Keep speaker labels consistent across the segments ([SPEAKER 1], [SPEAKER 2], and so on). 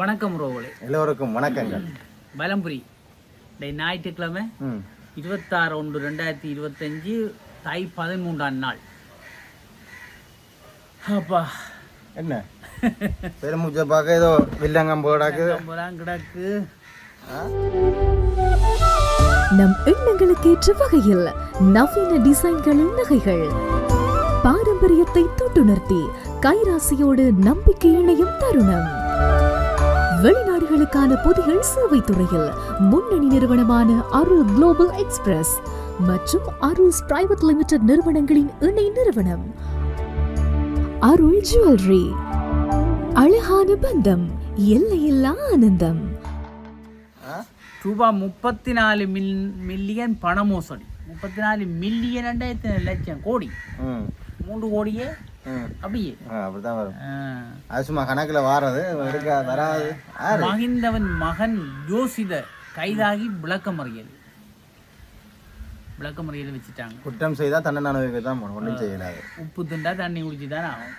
[SPEAKER 1] வணக்கம் ரோவலே
[SPEAKER 2] எல்லோருக்கும் வணக்கங்கள்.
[SPEAKER 1] பலம்புரி இந்த ஞாயிற்றுக்கிழமை இருபத்தாறு ஒன்று ரெண்டாயிரத்தி இருபத்தஞ்சு தை பதிமூன்றாம் நாள். அப்பா.
[SPEAKER 2] என்ன? பெருமுச்ச பார்க்க ஏதோ வில்லங்கம் போடாக்கு
[SPEAKER 1] கிடக்கு.
[SPEAKER 3] நம் எண்ணங்களுக்கேற்ற வகையில் நவீன டிசைன்களில் நகைகள். பாரம்பரியத்தை தொட்டுணர்த்தி கைராசியோடு நம்பிக்கை இணையும் தருணம். வெளிநாடுகளுக்கான பொதிகள் சேவை துறையில் முன்னணி நிறுவனமான அருள் குளோபல் எக்ஸ்பிரஸ் மற்றும் அருள்ஸ் பிரைவேட் லிமிடெட் நிறுவனங்களின் இணை நிறுவனம். அருள் ஜுவல்லரி அழகான பந்தம் எல்லையில்லா ஆனந்தம்.
[SPEAKER 1] ரூபா முப்பத்தி நாலு மில் மில்லியன் பண மோசடி. முப்பத்தி நாலு மில்லியன் ரெண்டாயிரத்தி லட்சம் கோடி. மூன்று கோடியே அப்படியே?
[SPEAKER 2] அப்படிதான் வரும். அது சும்மா கணக்கில் வாரது எடுக்க வராது.
[SPEAKER 1] மகிந்தவன் மகன் யோசித கைதாகி விளக்கமறியல். விளக்கமறியல் வச்சுட்டாங்க.
[SPEAKER 2] குற்றம் செய்தால் தண்டனை அனுபவிக்க தான் போகணும். ஒன்றும் செய்யலாது.
[SPEAKER 1] உப்பு திண்டா தண்ணி குடிச்சு தானே ஆகும்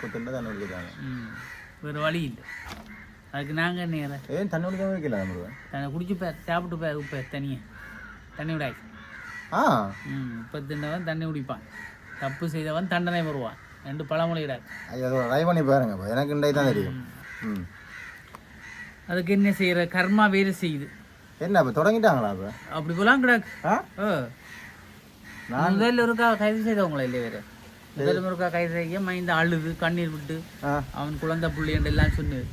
[SPEAKER 2] குத்தண்டை தண்ணி குடிக்கிறாங்க.
[SPEAKER 1] வேறு வழி இல்லை. அதுக்கு நாங்கள் நேரம்
[SPEAKER 2] ஏன் தண்ணி குடிக்காம வைக்கல முருகன்
[SPEAKER 1] தன்னை குடிச்சு பேர் சாப்பிட்டு பேர் உப்ப தனியாக தண்ணி விடாய்.
[SPEAKER 2] ஆ.
[SPEAKER 1] ம் உப்பு திண்டவன் தண்ணி குடிப்பான். தப்பு செய்தவன் தண்டனை வருவான் ரெண்டு பழமொழி கிடையாது.
[SPEAKER 2] அது அதை ட்ரை பண்ணி பாருங்க எனக்கு தான் தெரியும். ம்.
[SPEAKER 1] அதுக்கு என்ன செய்கிற கர்மா வேலை செய்யுது.
[SPEAKER 2] என்ன இப்போ தொடங்கிட்டாங்களா இப்போ
[SPEAKER 1] அப்படி போலாம் கிடக்கு.
[SPEAKER 2] ஆ?
[SPEAKER 1] ஓ. முதல்ல ஒருக்கா கைது செய்தவங்களா இல்லை வேறு? முதல்ல ஒருக்கா கைது செய்ய மைந்த அழுது கண்ணீர் விட்டு அவன் குழந்தை புள்ளி எல்லாம் சொன்னது.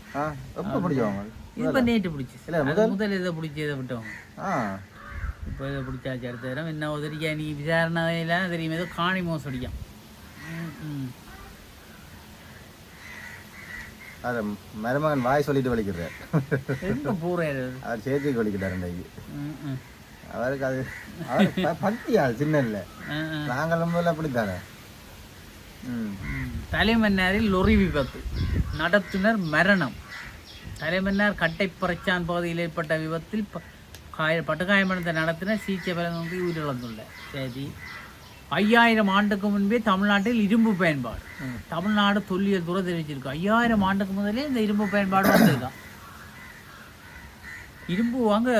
[SPEAKER 2] எப்போ பிடிச்சவங்க.
[SPEAKER 1] இப்போ நேற்று பிடிச்சி. முதல் இதை பிடிச்சி இதை விட்டவங்க? இப்போ இதை பிடிச்சாச்சு அடுத்த தடவை? என்ன உதறியா நீ விசாரணையெல்லாம் தெரியும். ஏதோ காணி மோசடியாம் ம், ம்.
[SPEAKER 2] அது மருமகன் வாய் சொல்லிட்டு வலிக்கிறார்
[SPEAKER 1] அவரு?
[SPEAKER 2] சேர்த்துக்கு வலிக்கிறார் இன்றைக்கு. அவருக்கு அது அவர் ப- பக்தியாள் சின்ன இல்லை. நாங்களும் முதல்ல அப்படித்தானே.
[SPEAKER 1] தலைமன்னாரில் லொரி விபத்து. நடத்துனர் மரணம். தலைமன்னார் கட்டைப்பறைச்சான் பகுதியில் ஏற்பட்ட விபத்தில் காய பட்டுக்காயமடைந்த நடத்தினர் சிகிச்சை பலனுக்கு உயிரிழந்துள்ளார். சரி ஐயாயிரம் ஆண்டுக்கு முன்பே தமிழ்நாட்டில் இரும்பு பயன்பாடு. தமிழ்நாடு தொல்லியல் துறை தெரிவிச்சிருக்கு. ஐயாயிரம் ஆண்டுக்கு முதலே இந்த இரும்பு பயன்பாடு வந்திருக்கான் இரும்பு அங்க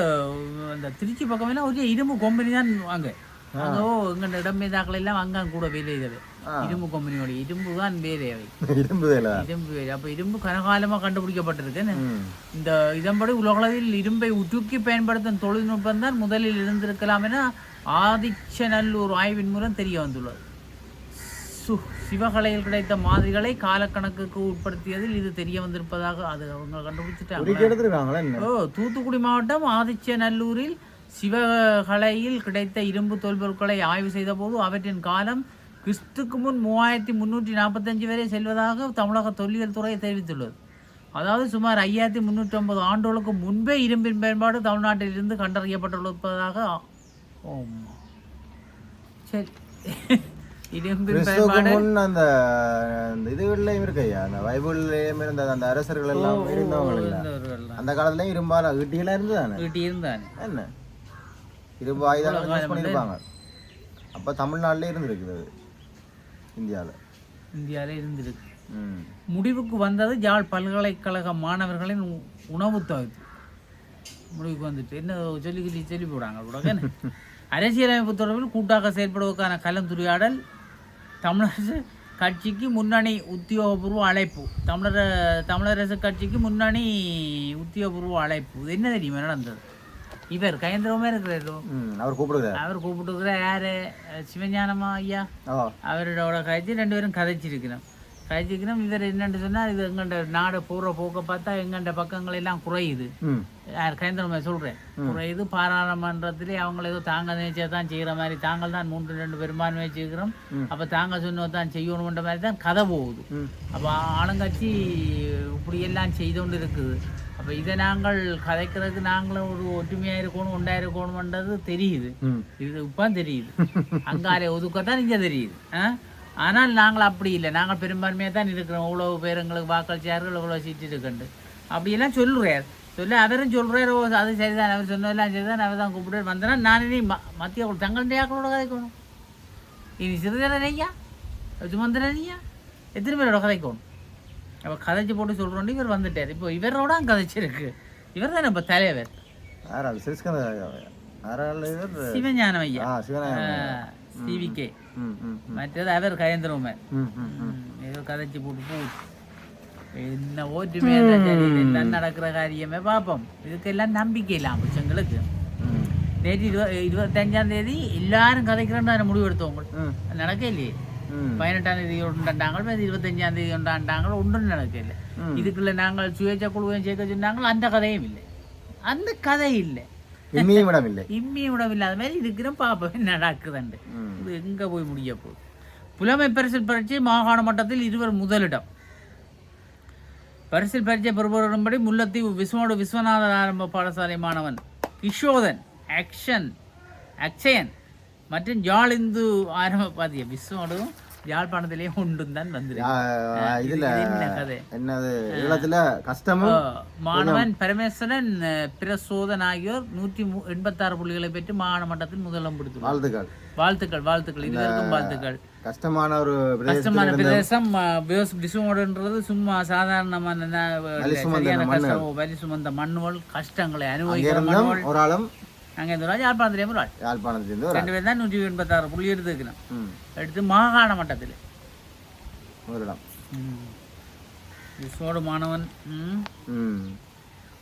[SPEAKER 1] அந்த திருச்சி பக்கமெல்லாம் ஒரு இரும்பு கம்பெனி தான் அங்க அங்கே எங்கள் இடமேதாக்கள் எல்லாம் அங்கே கூட வேலை செய்தது. இரும்பு கம்பெனியோட இரும்பு தான் வேலை அவை.
[SPEAKER 2] இரும்பு வேலை.
[SPEAKER 1] இரும்பு வேலை. அப்போ இரும்பு கனகாலமாக கண்டுபிடிக்கப்பட்டிருக்கு. என்ன?
[SPEAKER 2] ம்.
[SPEAKER 1] இந்த இதன்படி உலகளவில் இரும்பை உருக்கி பயன்படுத்தும் தொழில்நுட்பம் தான் முதலில் இருந்திருக்கலாம் என ஆதிச்சநல்லூர் ஆய்வின் மூலம் தெரிய வந்துள்ளது. சு சிவகலையில் கிடைத்த மாதிரிகளை காலக்கணக்குக்கு உட்படுத்தியதில் இது தெரிய வந்திருப்பதாக அது அவங்க கண்டுபிடிச்சிட்டாங்க. ஓ தூத்துக்குடி மாவட்டம் ஆதிச்சநல்லூரில் சிவகலையில் கிடைத்த இரும்பு தொல்பொருட்களை ஆய்வு செய்தபோது அவற்றின் காலம் கிறிஸ்துக்கு முன் மூவாயிரத்தி முந்நூற்றி நாற்பத்தஞ்சு வரை செல்வதாக தமிழக தொல்லியல் துறை தெரிவித்துள்ளது. அதாவது சுமார் ஐயாயிரத்தி முந்நூற்றி ஐம்பது ஆண்டுகளுக்கு முன்பே இரும்பின் பயன்பாடு தமிழ்நாட்டில் இருந்து கண்டறியப்பட்டுள்ளதாக. சரி.
[SPEAKER 2] அந்த இதுகள்லையும் இருக்கையா அந்த பைபிள்லயும் இருந்த அந்த அரசர்கள் எல்லாம் இருந்தவங்க அந்த காலத்துலயும் இரும்பால? ஈட்டியெல்லாம் இருந்ததானே?
[SPEAKER 1] வீட்டு இருந்தானே
[SPEAKER 2] என்ன? இரும்பு ஆயுதங்கள் யூஸ் பண்ணியிருப்பாங்க. அப்ப தமிழ்நாட்டிலே இருந்திருக்குது அது. இந்தியாவில்
[SPEAKER 1] இந்தியாவில் இருந்திருக்கு.
[SPEAKER 2] ம்.
[SPEAKER 1] முடிவுக்கு வந்தது யாழ் பல்கலைக்கழக மாணவர்களின் உணவு தொகுப்பு முடிவுக்கு வந்துட்டு என்ன சொல்லி சொல்லி போடாங்க கூட? அரசியலமைப்பு தொடர்பில் கூட்டாக செயல்படுவதற்கான கலந்துரையாடல் தமிழரசு கட்சிக்கு முன்னணி உத்தியோகபூர்வ அழைப்பு தமிழர தமிழரசு கட்சிக்கு முன்னணி உத்தியோகபூர்வ அழைப்பு. இது என்ன தெரியுமா நடந்தது? இவர் கயந்திரமே இருக்கிறாரோ.
[SPEAKER 2] அவர் கூப்பிடுகிறார்.
[SPEAKER 1] அவர் கூப்பிட்டுக்கிற யாரு? சிவஞானமா ஐயா. அவரோட கழிச்சு ரெண்டு பேரும் கதைச்சிருக்கிறோம். கதைச்சிருக்கிறோம் இவர் என்னன்னு சொன்னால் இது எங்கண்ட நாடு போகிற போக்க பார்த்தா எங்கண்ட பக்கங்கள் எல்லாம் குறையுது.
[SPEAKER 2] ம்.
[SPEAKER 1] யார் கேந்திரமே சொல்கிறேன் குறையுது. பாராளுமன்றத்திலே அவங்கள ஏதோ தாங்க நினைச்சா தான் செய்கிற மாதிரி தாங்கள் தான் மூன்று ரெண்டு பெரும்பான்மை வச்சுக்கிறோம் அப்போ தாங்க சொன்னது தான் செய்யணுன்ற மாதிரி தான் கதை போகுது. அப்போ ஆளுங்கட்சி இப்படி எல்லாம் செய்து கொண்டு இருக்குது அப்போ இதை நாங்கள் கதைக்கிறதுக்கு நாங்களும் ஒரு ஒற்றுமையாக இருக்கணும் ஒன்றா இருக்கணும்ன்றது தெரியுது. இது இப்போ தெரியுது. அங்காலே ஒதுக்கத்தான் இங்கே தெரியுது. ஆ? ஆனால் நாங்கள் அப்படி இல்லை. நாங்கள் பெரும்பான்மையாக தான் இருக்கிறோம். இவ்வளோ பேர் எங்களுக்கு வாக்களிச்சார்கள் இவ்வளோ சீட்டு இருக்குண்டு அப்படியெல்லாம் சொல்லுறார் சொல்லி அவரும் சொல்கிறார் ஓ அது சரிதான். அவர் சொன்னதெல்லாம் சரிதான். அவர் தான் கூப்பிட்டு வந்தனா நான் இனி ம மத்திய தங்களுடைய ஆக்களோட கதைக்கணும். இனி சிறிதரன் ஐயா சுமந்திரன் ஐயா எத்தனை பேரோட கதைக்கணும்? அப்போ கதைச்சு போட்டு சொல்கிறோம் இவர் வந்துட்டார். இப்போ இவரோட கதைச்சிருக்கு. இவர் தானே இப்போ தலைவர்? சிவஞானம் ஐயா.
[SPEAKER 2] ஆ. ம் ம் ம்
[SPEAKER 1] ஏதோ கதைச்சு போட்டு போ என்ன ஓட்டுமே சரி எல்லாம் நடக்கிற காரியமே பார்ப்போம் இதுக்கெல்லாம் நம்பிக்கை இல்லை அமைச்சங்களுக்கு
[SPEAKER 2] ம்
[SPEAKER 1] நேற்று இருவ இருபத்தஞ்சாம் தேதி எல்லாரும் கதைக்கிறேன்னு முடிவு எடுத்தவங்க
[SPEAKER 2] ம்
[SPEAKER 1] அது நடக்க இல்லையே
[SPEAKER 2] ம்
[SPEAKER 1] பதினெட்டாம் தேதி உண்டாண்டாங்க இருபத்தஞ்சாம் தேதி உண்டாண்டாங்க ஒன்றும் நடக்கல. இதுக்குள்ள நாங்கள் சுயேட்சை குழுவையும் சேர்க்க சொன்னாங்க அந்த கதையும் இல்லை அந்த கதை இல்லை
[SPEAKER 2] இம்மியும் இடம் இல்லை
[SPEAKER 1] இம்மியும் விடம் இல்லாத மாதிரி இருக்கிறோம் பார்ப்போம் என்ன நடக்குதுண்டு இது எங்கே போய் முடிய போகுது புலமை பரிசில் பரீட்சை மாகாண மட்டத்தில் இருவர் முதலிடம். பரிசில் பரீட்சை பெறுபவரும்படி முல்லத்தீவு விஸ்வனோடு விஸ்வநாதர் ஆரம்ப பாடசாலை மாணவன். கிஷோதன் ஆக்ஷன் அக்ஷயன் மற்றும் இந்து ஆரம்ப பாதிய விஸ்வனோடும் யாழ்ப்பாணத்திலேயே ஒன்றும் தான்
[SPEAKER 2] ஆ, இதுல என்னது? ஈழத்துல கஷ்டமும்
[SPEAKER 1] மாணவன் பரமேஸ்வரன் பிரசோதன் ஆகியோர் நூற்றி மு- எண்பத்தாறு புள்ளிகளை பெற்று மாகாண மட்டத்தில் முதலிடம் பிடித்துள்ளார்
[SPEAKER 2] வாழ்த்துக்கள்.
[SPEAKER 1] வாழ்த்துக்கள் வாழ்த்துக்கள். இதுவரைக்கும் வாழ்த்துக்கள்.
[SPEAKER 2] கஷ்டமான ஒரு
[SPEAKER 1] கஷ்டமான பிரதேசம் பிசுமோடுன்றது சும்மா சாதாரணமான
[SPEAKER 2] வலி சுமந்த மண்ணுகள்.
[SPEAKER 1] கஷ்டங்களை அனுபவிக்கிற
[SPEAKER 2] ஒரு ஆளும்
[SPEAKER 1] அங்கே இந்த ராஜ் யாழ்ப்பாணத்திலே ஒரு ஆள்
[SPEAKER 2] யாழ்ப்பாணத்திலிருந்து ஒரு
[SPEAKER 1] ரெண்டு பேர் தான் நூற்றி எண்பத்தாறு புள்ளி எடுத்துக்கணும் எடுத்து மாகாண மட்டத்தில்.
[SPEAKER 2] ஒரு இடம்
[SPEAKER 1] விஸ்வோடு மாணவன்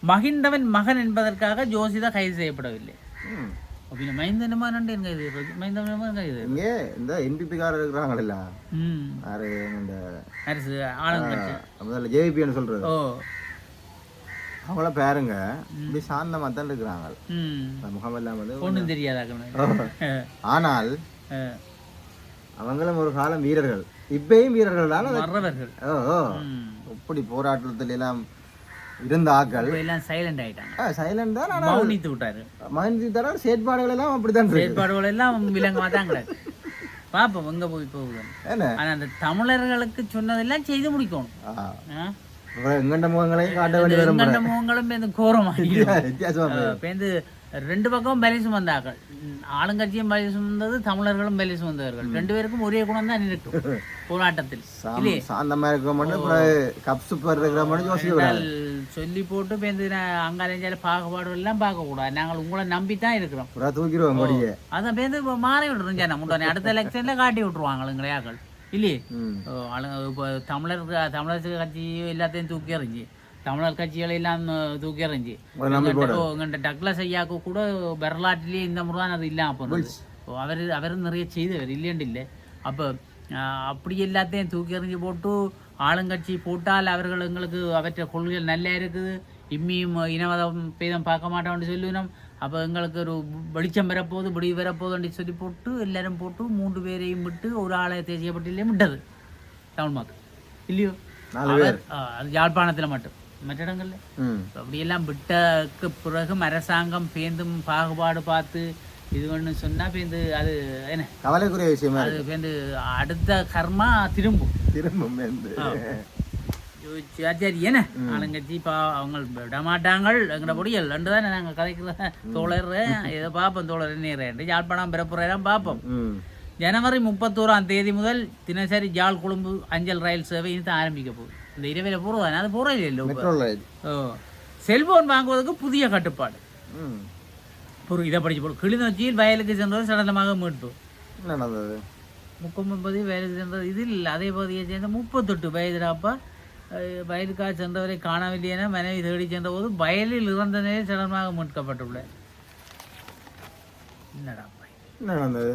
[SPEAKER 1] மகிந்தவன் மகன் என்பதற்காக ஜோசிதா கைது செய்யப்படவில்லை. அப்படின்னு மைந்தனமா நண்டு மைந்தனமா கைது
[SPEAKER 2] இங்கே இந்த என்பிபி காரர் இருக்கிறாங்கல்ல
[SPEAKER 1] ம்.
[SPEAKER 2] யாரு இந்த
[SPEAKER 1] அரசு ஆளுங்கட்சி.
[SPEAKER 2] முதல்ல சொல்றது.
[SPEAKER 1] ஓ.
[SPEAKER 2] அவங்கள பாருங்க. இப்படி சாந்தமா தான் இருக்கிறாங்க முகம் எல்லாம் வந்து
[SPEAKER 1] ஒன்றும் தெரியாதாக்க
[SPEAKER 2] ஆனால் அவங்களும் ஒரு காலம் வீரர்கள். இப்பயும் வீரர்கள் தானே ஓ இப்படி போராட்டத்தில் எல்லாம் இருந்த ஆக்கள்
[SPEAKER 1] எல்லாம் சைலண்ட் ஆயிட்டாங்க.
[SPEAKER 2] சைலண்ட் தான் ஆனால்
[SPEAKER 1] மௌனித்து விட்டாரு.
[SPEAKER 2] மகிழ்ச்சி தர செயற்பாடுகள் எல்லாம் அப்படித்தான் இருக்கு.
[SPEAKER 1] செயற்பாடுகள் எல்லாம் விலங்கமா தான் எங்க போய் போகுது
[SPEAKER 2] என்ன?
[SPEAKER 1] ஆனா அந்த தமிழர்களுக்கு சொன்னதெல்லாம் செய்து முடிக்கணும்.
[SPEAKER 2] எங்கண்ட முகங்களையும் காட்ட வேண்டி வரும்
[SPEAKER 1] எங்கண்ட முகங்களும் பேருந்து
[SPEAKER 2] போயிடும்.
[SPEAKER 1] பேருந்து ரெண்டு பக்கம் பலி சுமந்தார்கள் ம், ஆளுங்கட்சியும் பலி சுமந்தது தமிழர்களும் பலி சுமந்தவர்கள் ரெண்டு பேருக்கும் ஒரே குணம் தான் இருக்கும் போராட்டத்தில்
[SPEAKER 2] சாந்தமா இருக்கிற மட்டும் கூடாது
[SPEAKER 1] சொல்லி போட்டு பேருந்து அங்காலேஞ்சால பாகுபாடு எல்லாம் பார்க்கக்கூடாது நாங்கள் உங்களை நம்பி தான் இருக்கிறோம்
[SPEAKER 2] தூக்கிடுவோம் முடிய
[SPEAKER 1] அதை பேருந்து மாறி விட்டுரும் ஜனம் முன்னாடி அடுத்த எலெக்ஷனில் காட்டி விட்டுருவாங்க எங்களையாக்கள் எறிஞ்சு தமிழர் கட்சிகளை எல்லாம் அஹ், தூக்கி எறிஞ்சு
[SPEAKER 2] உங்களை நம்பி போடு.
[SPEAKER 1] எங்கள்கிட்ட டக்ளஸ் ஐயாவுக்கு கூட வரலாற்றிலேயே இந்த முறை தான் அது இல்லாமல் போனது ஓ, அவர் அவர் நிறைய செய்தவர் இல்லையண்டு இல்லை அப்போ அப்படி எல்லாத்தையும் தூக்கி எறிஞ்சு போட்டு ஆளுங்கட்சி போட்டால் அவர்கள் எங்களுக்கு அவற்றை கொள்கைகள் நல்லா இருக்குது இம்மியும் இனவதம் பேதம் பார்க்க மாட்டோம்னு சொல்லுவோம் அப்போ எங்களுக்கு ஒரு வெளிச்சம் வரப்போகுது விடிவு வரப்போகுதுன்னு சொல்லி போட்டு எல்லாரும் போட்டு மூன்று பேரையும் விட்டு ஒரு ஆளை தேசிய பட்டியலையும் விட்டது தமிழ் மக்கள் இல்லையோ அது யாழ்ப்பாணத்தில் மட்டும் மற்ற இடங்கள்ல அப்படியெல்லாம் விட்டக்கு பிறகும் அரசாங்கம் பேந்தும் பாகுபாடு பார்த்து இது ஒன்று சொன்னா பேந்து அது என்ன
[SPEAKER 2] கவலைக்குரிய விஷயமா
[SPEAKER 1] அது பேந்து அடுத்த கர்மா திரும்பும்
[SPEAKER 2] திரும்ப
[SPEAKER 1] சரி என்ன ஆளுங்கட்சி பா அவங்க விட மாட்டாங்கள் எங்கட பொடியல். ரெண்டு தானே நாங்கள் கதைக்கிற தோழர்? ஏதோ பார்ப்போம் தோழர் நேரம் யாழ்ப்பாணம் பிறப்புறையெல்லாம் பார்ப்போம். ஜனவரி முப்பத்தோராம் தேதி முதல் தினசரி ஜாழ் கொழும்பு அஞ்சல் ரயில் சேவை இனி ஆரம்பிக்க போகுது. இந்த இரவில் போகிறதானே அது போகிறே இல்லை ஓ. செல்போன் வாங்குவதற்கு புதிய கட்டுப்பாடு. ஒரு இதை படிச்சு போடு. கிளிநொச்சியில் வயலுக்கு சென்றவர் சடலமாக மீட்பு.
[SPEAKER 2] நடந்தது?
[SPEAKER 1] முப்பத்தொன்பது வயலுக்கு சென்றது இதில் அதே பகுதியை சேர்ந்த முப்பத்தெட்டு வயதுடாப்பா வயலுக்காக சென்றவரை காணவில்லை என மனைவி தேடி சென்றபோது வயலில் இறந்த நிலையில் சடலமாக மீட்கப்பட்டுள்ளார் என்னடா
[SPEAKER 2] நடந்தது?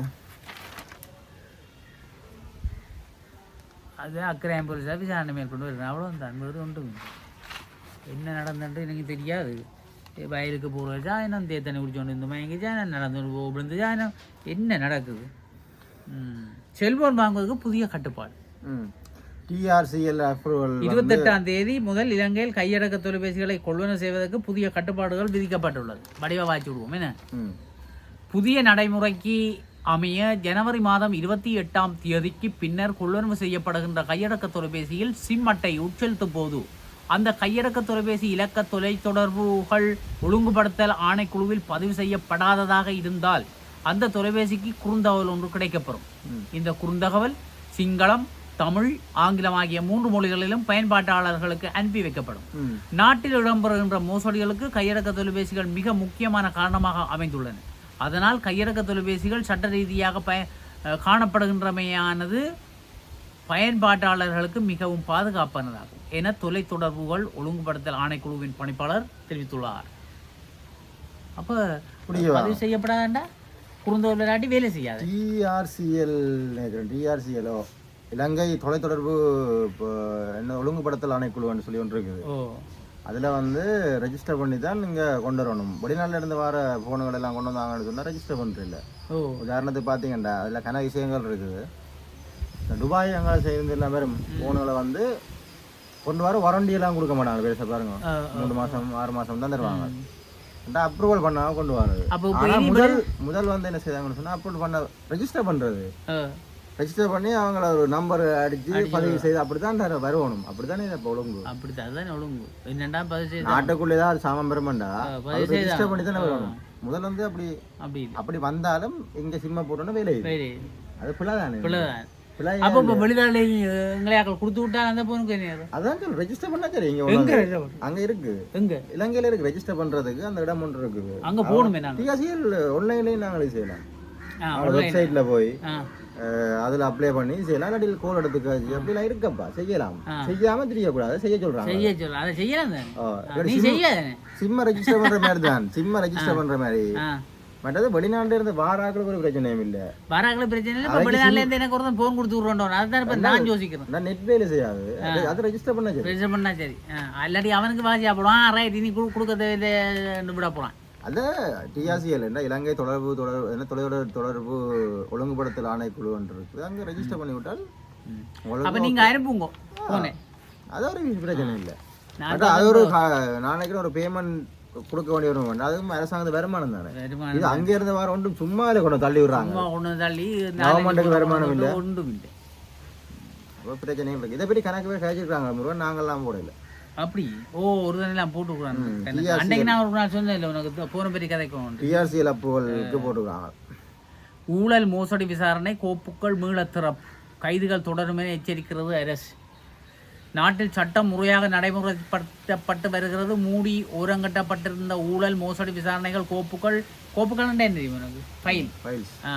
[SPEAKER 1] அது அக்கறை போலீஸாக விசாரணை மேற்கொண்டு வருகிறேன் அவ்வளோ தான். வேறு ஒன்றும் இல்லை. என்ன நடந்துட்டு எனக்கு தெரியாது. வயலுக்கு போகிற ஜாயனம் தேத்தனை குடிச்சோண்டு இந்த மயங்கி ஜாயனம் நடந்து விழுந்து ஜாயனம். என்ன நடக்குது. செல்போன் வாங்குவதற்கு புதிய கட்டுப்பாடு.
[SPEAKER 2] டிஆர்சிஎல் அப்ரூவல்
[SPEAKER 1] இருபத்தெட்டாம் தேதி முதல் இலங்கையில் கையடக்க தொலைபேசிகளை கொள்வன செய்வதற்கு புதிய கட்டுப்பாடுகள் விதிக்கப்பட்டுள்ளது. வடிவ வாய்ச்சி விடுவோம். என்ன? புதிய நடைமுறைக்கு அமைய ஜனவரி மாதம் இருபத்தி எட்டாம் தேதிக்கு பின்னர் கொள்வனவு செய்யப்படுகின்ற கையடக்க தொலைபேசியில் சிம் அட்டை உட்செலுத்தும் போது அந்த கையடக்க தொலைபேசி இலக்க தொலைத்தொடர்புகள் ஒழுங்குபடுத்தல் ஆணைக்குழுவில் பதிவு செய்யப்படாததாக இருந்தால் அந்த தொலைபேசிக்கு குறுந்தகவல் ஒன்று கிடைக்கப்பெறும். இந்த குறுந்தகவல் சிங்களம் தமிழ் ஆங்கிலம் ஆகிய மூன்று மொழிகளிலும் பயன்பாட்டாளர்களுக்கு அனுப்பி வைக்கப்படும். நாட்டில் இடம்பெறுகின்ற மோசடிகளுக்கு கையடக்க தொலைபேசிகள் மிக முக்கியமான காரணமாக அமைந்துள்ளன. அதனால் கையடக்க தொலைபேசிகள் சட்ட ரீதியாக பய காணப்படுகின்றமையானது பயன்பாட்டாளர்களுக்கு மிகவும் பாதுகாப்பானதாகும் என தொலைத்தொடர்புகள் ஒழுங்குபடுத்தல் ஆணைக்குழுவின் பணிப்பாளர் தெரிவித்துள்ளார். அப்போ? பதிவு செய்யப்படாதா குறுந்தோல் விளையாட்டி வேலை செய்யாது.
[SPEAKER 2] டிஆர்சிஎல் நினைக்கிறேன். டிஆர்சிஎலோ இலங்கை தொலைத்தொடர்பு என்ன ஒழுங்குபடுத்தல் ஆணைக்குழுன்னு சொல்லி ஒன்று இருக்குது. அதில் வந்து ரெஜிஸ்டர் பண்ணி தான் நீங்கள் கொண்டு வரணும். வெளிநாட்டில் இருந்து வர ஃபோனுகள் எல்லாம் கொண்டு வந்தாங்கன்னு சொன்னால் ரெஜிஸ்டர் பண்ணுறதில்ல உதாரணத்துக்கு பார்த்தீங்கன்னா அதில் கன விஷயங்கள் இருக்குது. துபாய் அங்கே செய்து எல்லாம் வெறும் ஃபோனுகளை வந்து கொண்டு வர எல்லாம் கொடுக்க மாட்டாங்க. பெருசாக பாருங்க. மூணு மாதம் ஆறு மாதம் தான் தருவாங்க. அப்ரூவல் பண்ணாம கொண்டு
[SPEAKER 1] இனி
[SPEAKER 2] முதல் முதல் வந்து என்ன செய்தாங்கன்னு சொன்னால் அப்ரூவல் பண்ண ரெஜிஸ்டர் பண்ணுறது ரெஜிஸ்டர் பண்ணி அவங்கள ஒரு நம்பர் அடிச்சு பதிவு செய்து அப்படி தான் வரணும் அப்படி தானே இதை இப்போ ஒழுங்கு?
[SPEAKER 1] அப்படித்தான் அதுதான் ஒழுங்கு. என்னடா பதிவு செய்த
[SPEAKER 2] நாட்டுக்குள்ளே ஏதாவது சாமம் பெறமாண்டா
[SPEAKER 1] பதிவு
[SPEAKER 2] அது ரெஜிஸ்டர். பண்ணி தானே வரணும். முதல்ல வந்து அப்படி
[SPEAKER 1] அப்படி
[SPEAKER 2] அப்படி வந்தாலும் இங்க சிம்ம போட்டோன்னு வேலை அது பிள்ளை தானே பிள்ளை
[SPEAKER 1] அப்போ இப்போ வெளிநாடு எங்களையாக்கள் கொடுத்து விட்டா அந்த போனுக்கு என்ன
[SPEAKER 2] அதான் சொல்லு ரெஜிஸ்டர் பண்ணா சரி இங்க
[SPEAKER 1] எங்க
[SPEAKER 2] அங்க இருக்கு.
[SPEAKER 1] எங்க?
[SPEAKER 2] இலங்கையில இருக்கு. ரெஜிஸ்டர் பண்றதுக்கு அந்த இடம் ஒன்று இருக்குது.
[SPEAKER 1] அங்க போகணுமே நாங்கள்
[SPEAKER 2] ஆன்லைன்லயும் நாங்களே செய்யலாம். வெப்சைட்ல போய் அதுல அப்ளை பண்ணி செய்யலாம் இல்லாட்டி கோல் எடுத்துக்காச்சு அப்படிலாம் இருக்கப்பா செய்யலாம். செய்யாம தெரியக்கூடாது செய்ய சொல்றாங்க.
[SPEAKER 1] செய்ய சொல்ல அதை செய்யலாம்
[SPEAKER 2] சிம்ம ரெஜிஸ்டர் பண்ற மாதிரி தான் சிம்ம ரெஜிஸ்டர் பண்ற மாதிரி. மற்றது வெளிநாட்டுல இருந்து வாராக்களுக்கு ஒரு பிரச்சனையும் இல்ல.
[SPEAKER 1] வராங்கள பிரச்சனை இல்லை வெளிநாட்டுல இருந்து எனக்கு ஒருத்தன் ஃபோன் கொடுத்து விட்றோம் அதுதான் இப்போ நான் யோசிக்கிறேன்.
[SPEAKER 2] நான் நெட் வேலை செய்யாது. அது- ரெஜிஸ்டர் பண்ண சரி.
[SPEAKER 1] ரெஜிஸ்டர் பண்ணா சரி. இல்லாட்டி அவனுக்கு வாசி சாப்பிடுவான் ரைட் இனி கொடு கொடுக்க விட போகிறான்
[SPEAKER 2] அது டிஆர்சிஎல் என்ன இலங்கை தொடர்பு தொடர்பு என்ன தொலைதொடர் தொடர்பு ஒழுங்குபடுத்தல் ஆணைக்குழு ஒன்று இருக்குது. அங்கே ரெஜிஸ்டர் பண்ணி விட்டால்
[SPEAKER 1] அப்போ நீங்கள் அனுப்புங்க
[SPEAKER 2] அது ஒரு பிரச்சனை இல்லை. அது ஒரு நான் நினைக்கிறேன் ஒரு பேமெண்ட் கொடுக்க வேண்டிய ஒரு. அதுவும் அரசாங்கத்து வருமானம் தானே. இது அங்கே இருந்து வர ஒன்றும் சும்மா இல்லை கொண்டு தள்ளி விடுறாங்க.
[SPEAKER 1] வந்து தள்ளி
[SPEAKER 2] கவர்மெண்ட்டுக்கு வருமானம் இல்லை.
[SPEAKER 1] ஒன்றும் இல்லை.
[SPEAKER 2] பிரச்சனையும் இருக்கு இதை பற்றி கணக்கு பேர் கழிச்சிருக்காங்க முருகன். நாங்கள்லாம் போடல.
[SPEAKER 1] அப்படி? ஓ ஒரு தண்ணிலாம் போட்டு
[SPEAKER 2] ம்,
[SPEAKER 1] விடுறாங்க
[SPEAKER 2] TRC
[SPEAKER 1] அன்னைக்கு நான் ஒரு நாள் சொன்னேன் இல்லை உனக்கு போன பெரிய கதைக்கும்
[SPEAKER 2] டிஆர்சிஎல் அப்ரூவலுக்கு போட்டுருக்காங்க.
[SPEAKER 1] ஊழல் மோசடி விசாரணை கோப்புக்கள் மீளத் திறப்பு கைதுகள் தொடரும் என எச்சரிக்கிறது அரசு. நாட்டில் சட்டம் முறையாக நடைமுறைப்படுத்தப்பட்டு வருகிறது. மூடி ஓரங்கட்டப்பட்டிருந்த ஊழல் மோசடி விசாரணைகள் கோப்புகள் கோப்புகள் என்ன தெரியும் எனக்கு ஃபைல்
[SPEAKER 2] ஃபைல்ஸ்
[SPEAKER 1] ஆ.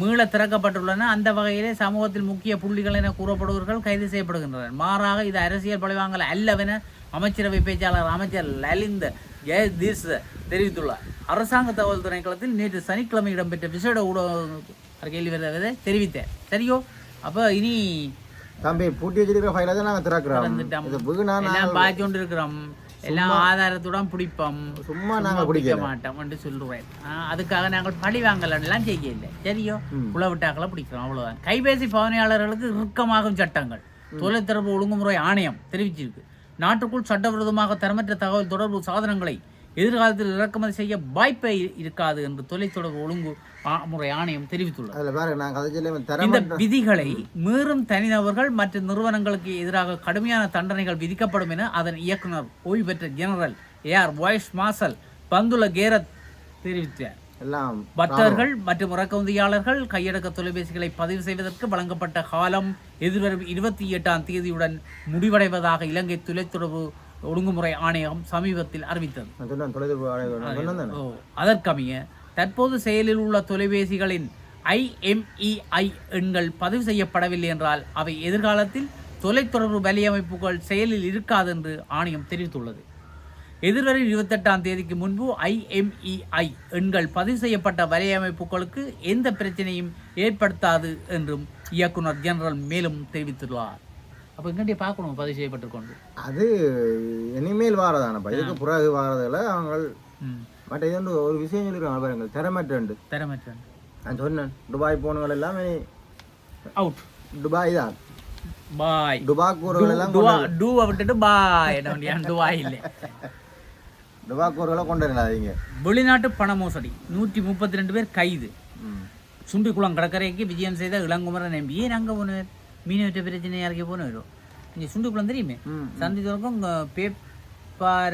[SPEAKER 1] மீள திறக்கப்பட்டுள்ளன. அந்த வகையிலே சமூகத்தில் முக்கிய புள்ளிகள் என கூறப்படுபவர்கள் கைது செய்யப்படுகின்றனர். மாறாக இது அரசியல் பழிவாங்கல் அல்லவென அமைச்சரவை பேச்சாளர் அமைச்சர் லலிந்த ஜெயதீஸ் தெரிவித்துள்ளார். அரசாங்க தகவல் திணைக்களத்தில் நேற்று சனிக்கிழமை இடம்பெற்ற விசேட ஊடக கேள்வி வருவதை தெரிவித்தேன் சரியோ? அப்போ இனி
[SPEAKER 2] தம்பி பூட்டி வச்சிருக்கிற ஃபைலை தான் நாங்கள் திறக்கிறோம். வீணா
[SPEAKER 1] பாய்ச்சி கொண்டு இருக்கிறோம். எல்லாம் ஆதாரத்துடன் பிடிப்போம்.
[SPEAKER 2] சும்மா நாங்கள்
[SPEAKER 1] பிடிக்க மாட்டோம் என்று சொல்லுவேன். அதுக்காக நாங்கள் பழி வாங்கலாம் செய்ய இல்லை சரியோ குளவிட்டாக்களை பிடிக்கிறோம் அவ்வளவுதான். கைபேசி பவனியாளர்களுக்கு இறுக்கமாகும் சட்டங்கள். தொலைத்தொடர்பு ஒழுங்குமுறை ஆணையம் தெரிவிச்சிருக்கு. நாட்டுக்குள் சட்டவிரோதமாக தரமற்ற தகவல் தொடர்பு சாதனங்களை எதிர்காலத்தில் இறக்குமதி செய்ய வாய்ப்பே இருக்காது என்று தொலைத்தொடர்பு ஒழுங்கு முறை ஆணையம் தெரிவித்துள்ளது. இந்த விதிகளை மீறும் தனிநபர்கள் மற்றும் நிறுவனங்களுக்கு எதிராக கடுமையான தண்டனைகள் விதிக்கப்படும் என அதன் இயக்குனர் ஓய்வு பெற்ற general air vice marshal Bandula Herath தெரிவித்தார்.
[SPEAKER 2] எல்லாம்
[SPEAKER 1] பக்தர்கள் மற்றும் இறக்குமதியாளர்கள் கையடக்க தொலைபேசிகளை பதிவு செய்வதற்கு வழங்கப்பட்ட காலம் எதிர்வரும் இருபத்தி எட்டாம் தேதியுடன் முடிவடைவதாக இலங்கை தொலைத்தொடர்பு ஒழுங்குமுறை ஆணையம் சமீபத்தில் அறிவித்தது. அதற்கமைய தற்போது செயலில் உள்ள தொலைபேசிகளின் ஐஎம்இஐ எண்கள் பதிவு செய்யப்படவில்லை என்றால் அவை எதிர்காலத்தில் தொலைத்தொடர்பு வலையமைப்புகள் செயலில் இருக்காது என்று ஆணையம் தெரிவித்துள்ளது. எதிர்வரும் இருபத்தெட்டாம் தேதிக்கு முன்பு ஐஎம்இஐ எண்கள் பதிவு செய்யப்பட்ட வலையமைப்புகளுக்கு எந்த பிரச்சனையும் ஏற்படுத்தாது என்றும் இயக்குனர் ஜெனரல் மேலும் தெரிவித்துள்ளார். அப்போ எங்கேயே பார்க்கணும் பதிவு செய்யப்பட்டிருக்கொண்டு
[SPEAKER 2] அது இனிமேல் வாரதானப்பா இதுக்கு பிறகு வாரதில் அவங்க மற்ற இது ஒரு விஷயம் சொல்லிருக்காங்க பாருங்க திறமற்றண்டு
[SPEAKER 1] தரமற்றன்
[SPEAKER 2] நான் சொன்னேன் துபாய் போனவங்க எல்லாமே
[SPEAKER 1] அவுட்
[SPEAKER 2] துபாய் தான்.
[SPEAKER 1] பாய்
[SPEAKER 2] துபாய் கூறுகள் எல்லாம்
[SPEAKER 1] டுவா டூவை விட்டுட்டு பாய் என்ன டுவாய் இல்லை?
[SPEAKER 2] துபாய் கூறுகளை கொண்டு வரலாதீங்க
[SPEAKER 1] வெளிநாட்டு பண மோசடி. நூற்றி முப்பத்தி ரெண்டு பேர் கைது. சுண்டிக்குளம் கடற்கரைக்கு விஜயம் செய்த இளங்குமரன் எம்பி. ஏன் அங்கே போனவர் மீனவற்ற பிரச்சனை யாருக்கு போனவரோ இங்கே சுண்டிக்குளம் தெரியுமே. சந்தி துறக்கும் பேப்பாரப்பிட்டி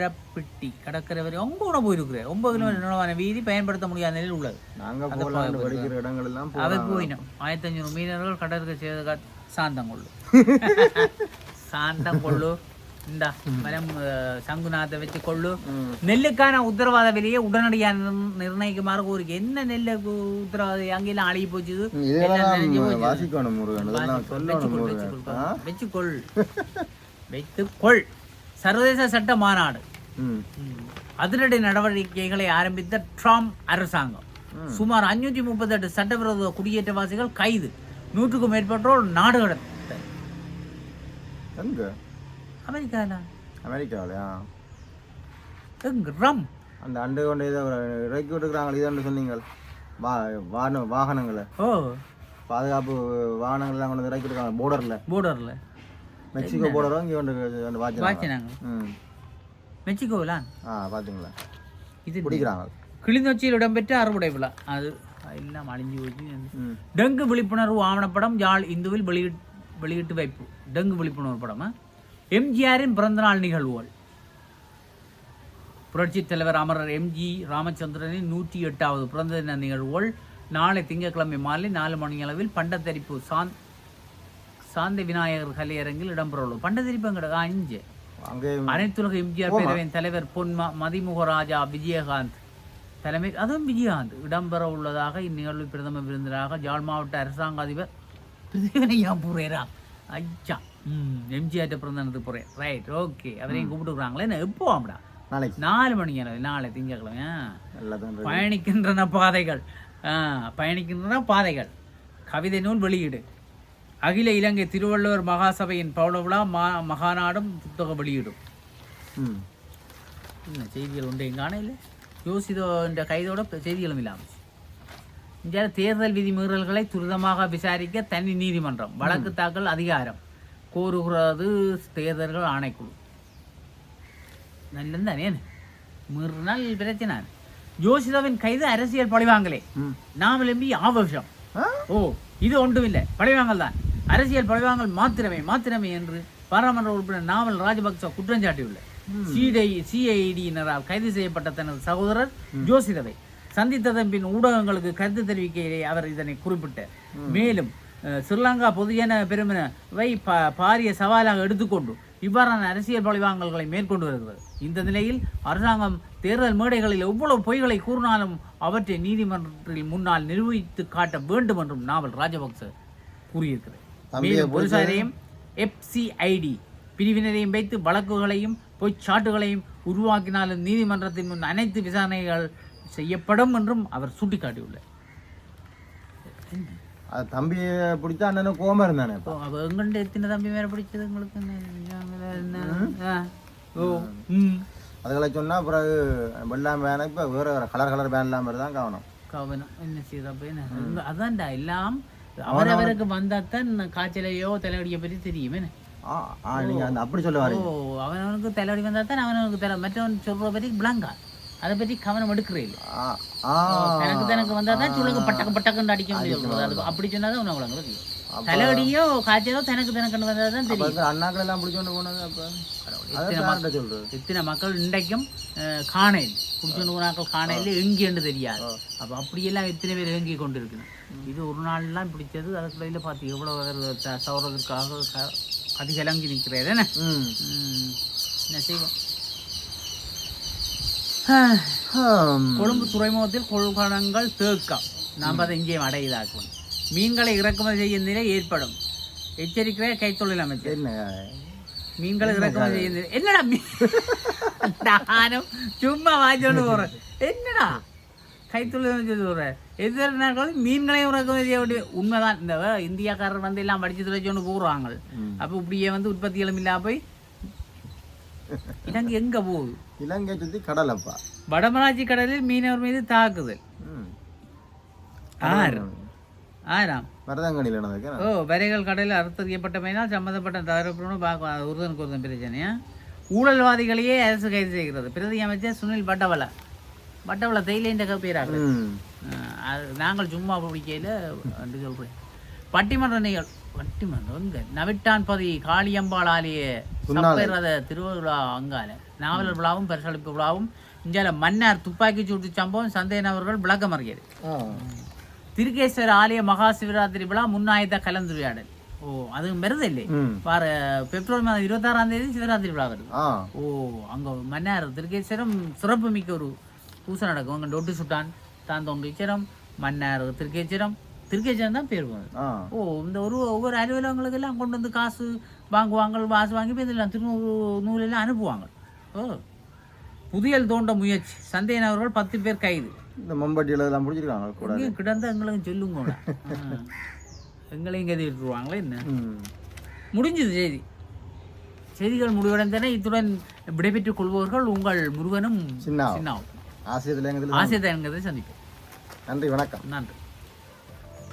[SPEAKER 1] கடற்கரை வரை ஒன்பது கூட போயிருக்கிறேன் ஒன்பது கிலோமீட்டர் வீதி பயன்படுத்த முடியாத நிலையில் உள்ளது அவை. போயினோம் ஆயிரத்தி ஐநூறு மீனவர்கள் கடற்கரை செய்த சாந்தம் கொள்ளு சாந்தம் கொள்ளு இந்த மரம் அஹ், சங்குநாத்தை வச்சு கொள்ளு
[SPEAKER 2] ம்.
[SPEAKER 1] நெல்லுக்கான உத்தரவாத விலையை உடனடியாக நிர்ண- நிர்ணயிக்குமாறு கோரிக்கை. என்ன நெல்லு உத்தரவாத அங்கெல்லாம் அழுகி போச்சு? வச்சுக்கொள் வைத்துக்கொள் சர்வதேச சட்ட மாநாடு. அதிரடி நடவடிக்கைகளை ஆரம்பித்த ட்ரம்ப் அரசாங்கம். சுமார் அஞ்சூற்றி முப்பத்தெட்டு சட்டவிரோத குடியேற்றவாசிகள் கைது. நூற்றுக்கும் மேற்பட்டோர் நாடு கடத்த
[SPEAKER 2] எங்க
[SPEAKER 1] அமெரிக்கால?
[SPEAKER 2] அமெரிக்காவிலையா?
[SPEAKER 1] ரம்?
[SPEAKER 2] அந்த அண்டு கொண்டு இதை இறக்கி விட்டுக்கிறாங்க இதாண்டு சொன்னீங்க. வா வாகன வாகனங்களை.
[SPEAKER 1] ஓ.
[SPEAKER 2] பாதுகாப்பு வாகனங்கள்லாம் கொண்டு இறக்கி விட்டுருக்காங்க போர்டரில்
[SPEAKER 1] போர்டர்ல
[SPEAKER 2] மெக்சிகோ போர்டரும் இங்கே கொண்டு வந்து வாட்சினாங்க
[SPEAKER 1] வாச்சினாங்க
[SPEAKER 2] ம்.
[SPEAKER 1] மெக்சிகோவிலான்
[SPEAKER 2] ஆ பார்த்தீங்களா
[SPEAKER 1] இது
[SPEAKER 2] பிடிக்கிறாங்க.
[SPEAKER 1] கிளிநொச்சியில் இடம்பெற்ற அறுவடை விழா. அது எல்லாம் அழிஞ்சு போச்சு. டெங்கு விழிப்புணர்வு ஆவணப்படம் யாழ் இந்துவில் வெளியிட் வெளியிட்டு வைப்பு. டெங்கு விழிப்புணர்வு படம்? எம்ஜிஆரின் பிறந்தநாள் நிகழ்வுகள். புரட்சித் தலைவர் அமரர் எம்ஜி ராமச்சந்திரனின் நூற்றி எட்டாவது பிறந்த தின நிகழ்வுகள். நாளை திங்கட்கிழமை மாலை நாலு மணி அளவில் பண்டத்தரிப்பு சாந்த் சாந்தி விநாயகர் கலையரங்கில் இடம்பெறவுள்ளது. பண்டத்தரிப்பு எங்கட அஞ்சு அனைத்துலக எம்ஜிஆர் பேரவையின் தலைவர் பொன் மதிமுகராஜா விஜயகாந்த். தலைமை அதுவும் விஜயகாந்த். இடம்பெற உள்ளதாக இந்நிகழ்வு பிரதம விருந்தினராக ஜாழ் மாவட்ட அரசாங்க அதிபர் பிரதிவனையா புரேரா. ஐயா ம் எம்ஜிஆர் பிறந்தனது புறேன். ரைட் ஓகே அவரையும் கூப்பிட்டுக்கிறாங்களே என்ன எப்போ ஆமாடா
[SPEAKER 2] நாளைக்கு.
[SPEAKER 1] நாலு மணி அளவு நாளை திங்கக்கிழமை. பயணிக்கின்றன பாதைகள் பயணிக்கின்றன பாதைகள். கவிதை நூல் வெளியீடு. அகில இலங்கை திருவள்ளுவர் மகாசபையின் பௌட விழா மா மகாநாடும் புத்தக வெளியீடும்.
[SPEAKER 2] ம்.
[SPEAKER 1] என்ன செய்திகள் உண்டு எங்கான இல்லை யோசிதோ என்ற கைதோட செய்திகளும் இல்லாமல் இந்தியா தேர்தல் விதிமீறல்களை துரிதமாக விசாரிக்க தனி நீதிமன்றம். வழக்கு தாக்கல் அதிகாரம். கோருகிறது தேர்தல்கள் ஆணைக்குழு. நல்லது தானே மீறினால் பிரச்சனை. ஜோசிதாவின் கைது அரசியல் பழிவாங்கலே. நாம் எம்பி ஆவஷம்
[SPEAKER 2] ஆ?
[SPEAKER 1] ஓ இது ஒன்றுமில்லை. பழிவாங்கல் தான். அரசியல் பழிவாங்கல் மாத்திரமே மாத்திரமே என்று பாராளுமன்ற உறுப்பினர் நாவல் ராஜபக்ச குற்றம் சாட்டியுள்ளார். சிஐடி சிஐடியினரால் கைது செய்யப்பட்ட தனது சகோதரர் ஜோசிதவை சந்தித்ததன் பின் ஊடகங்களுக்கு கருத்து தெரிவிக்கையிலே அவர் இதனை குறிப்பிட்டார். மேலும் ஸ்ரீலங்கா பொதுஜன பெருமினவை பா பாரிய சவாலாக எடுத்துக்கொண்டு இவ்வாறான அரசியல் பழிவாங்கல்களை மேற்கொண்டு வருகிறது. இந்த நிலையில் அரசாங்கம் தேர்தல் மேடைகளில் எவ்வளவு பொய்களை கூறினாலும் அவற்றை நீதிமன்றத்தில் முன்னால் நிரூபித்து காட்ட வேண்டும் என்றும் நாவல் ராஜபக்ச கூறியிருக்கிறது. மேலும் போலீசாரையும் எஃப்சிஐடி பிரிவினரையும் வைத்து வழக்குகளையும் பொய்ச்சாட்டுகளையும் உருவாக்கினாலும் நீதிமன்றத்தின் முன் அனைத்து விசாரணைகள் செய்யப்படும் என்றும் அவர் சுட்டிக்காட்டியுள்ளார்.
[SPEAKER 2] அது தம்பியை பிடிச்சா அண்ணனும் கோமா இருந்தானே
[SPEAKER 1] அவ எங்கண்ட எத்தனை தம்பி மேல பிடிச்சது உங்களுக்கு. ஓ ம்.
[SPEAKER 2] அதுகளை சொன்னா பிறகு வெள்ளாம் வேணும். இப்போ வேற வேற கலர் கலர் பேன் இல்லாமல் தான் கவனம்.
[SPEAKER 1] கவனம். என்ன இங்க அதான்டா எல்லாம் அவரவருக்கு வந்தாத்தான் காய்ச்சலையோ தலைவலியை பற்றி தெரியும். என்ன?
[SPEAKER 2] ஆ ஆ நீங்க அந்த அப்படி சொல்ல
[SPEAKER 1] ஓ
[SPEAKER 2] வரீங்க
[SPEAKER 1] அவனவனுக்கு தலைவலி வந்தா தான் அவனவனுக்கு தலை மற்றவன் சொல்ற பற்றி பிளாங்கா அதை பற்றி கவனம் எடுக்கிறே இல்லை. எனக்கு தனக்கு வந்தா தான் சொல்லுங்க பட்டக்கு பட்டக்குன்னு அடிக்க முடியும். அப்படி சொன்னாதான் உனக்கு விளங்குது தலைவலியோ காய்ச்சலோ தனக்கு தனக்குன்னு வந்தா தான்
[SPEAKER 2] அப்ப
[SPEAKER 1] தெரியும்.
[SPEAKER 2] வந்து அண்ணாக்கள் எல்லாம் பிடிச்சோண்டு போனது அப்போ?
[SPEAKER 1] எத்தனை மக்கள் இன்றைக்கும் காணையில் குடிச்சொண்டு போனாக்கள் காணையில் எங்கேன்னு தெரியாது. அப்போ அப்படியெல்லாம் எத்தனை பேர் ஏங்கி கொண்டு இருக்கணும் இது ஒரு நாள்லாம் பிடிச்சது. அதுக்குள்ள பார்த்து எவ்வளோ சௌரதற்காக க- கதிகலங்கி நிற்கிறது என்ன செய்வோம். கொழும்பு துறைமுகத்தில் கொள்கலங்கள் தேக்கம் நாம் அதை இங்கேயும் அடையதாக்கும் மீன்களை இறக்குமதி செய்யும் நிலை ஏற்படும். எச்சரிக்கிற கைத்தொழில் அமைச்சர்.
[SPEAKER 2] என்ன?
[SPEAKER 1] மீன்களை இறக்குமதி செய்யும் என்னடா நானும் சும்மா வாங்கிட்டு போறேன். என்னடா? கைத்தொழில் அமைச்சர் சொல்றேன் எதிர் நாட்களும் மீன்களையும் இறக்குமதி செய்ய வேண்டிய உண்மைதான். இந்த இந்தியாக்காரர் வந்து எல்லாம் படிச்சு தொலைச்சோன்னு போடுறாங்க
[SPEAKER 2] ம்.
[SPEAKER 1] அப்போ இப்படியே வந்து உற்பத்திகளும் இல்லாம போய் இலங்கை எங்க போகுது?
[SPEAKER 2] இலங்கை சுத்தி கடல் அப்பா
[SPEAKER 1] வடமராட்சி கடலில் மீனவர் மீது தாக்குதல். ஆறு ஆறாம்.
[SPEAKER 2] மருதங்கணியில் நடந்திருக்கேன்
[SPEAKER 1] ஓ வரைகள் கடலில் அறுத்தறியப்பட்டமையினால் சம்பந்தப்பட்ட தரப்புடன் பார்க்க உறுதனுக்கு உறுதன் பிரச்சனையா? ஊழல்வாதிகளையே அரசு கைது செய்கிறது. பிரதி அமைச்சர் சுனில் பட்டவல பட்டவல தேயிலை பேராக நாங்கள் சும்மா பிடிக்கையில் சொல்கிறேன் பட்டிமன்ற நிகழ் நவிட்டான் பதி காளியம்பாள் ஆலய சப்பேரத திருவிழா அங்கால. நாவலர் விழாவும் பரிசளிப்பு விழாவும் இந்தியால மன்னார் துப்பாக்கி சூட்டு சம்பவம் சந்தேக நபர்கள் விளக்கம் அறிகிறது திருக்கேஸ்வர ஆலய மகா சிவராத்திரி விழா முன்னாயத்த கலந்துரையாடல் ஓ அது வருதில்லை
[SPEAKER 2] ம்.
[SPEAKER 1] வார பிப்ரவரி மாதம் இருபத்தாறாம் தேதி சிவராத்திரி விழா வருது. ஓ அங்க மன்னார் திருக்கேச்சரம் சிறப்பு மிக்க ஒரு பூசை நடக்கும். அங்க டொட்டு சுட்டான். தான் தோன்றீச்சரம் மன்னார் திருக்கேச்சரம் திருக்கேச்சரம் தான் பேர் ஓ இந்த ஒரு ஒவ்வொரு அலுவலகங்களுக்கு எல்லாம் கொண்டு வந்து காசு வாங்குவாங்க காசு வாங்கி போய் இதெல்லாம் திருநூறு நூலெல்லாம் அனுப்புவாங்க. ஓ புதியல் தோண்ட முயற்சி. சந்தேகன் அவர்கள் பத்து பேர் கைது.
[SPEAKER 2] இந்த மம்பட்டியில் எல்லாம் பிடிச்சிருக்காங்க கூட.
[SPEAKER 1] கிடந்த எங்களுக்கு சொல்லுங்க எங்களையும் கதி விட்டுருவாங்களே என்ன? முடிஞ்சது செய்தி. செய்திகள் முடிவடைந்தன. இத்துடன் விடைபெற்றுக் கொள்பவர்கள் உங்கள் முருகனும்
[SPEAKER 2] சின்ன
[SPEAKER 1] சின்னாவும்
[SPEAKER 2] எங்கள்
[SPEAKER 1] ஆசிரியர் சந்திப்போம்.
[SPEAKER 2] நன்றி வணக்கம்.
[SPEAKER 1] நன்றி.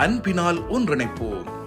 [SPEAKER 4] அன்பினால் ஒன்றிணைப்போம்.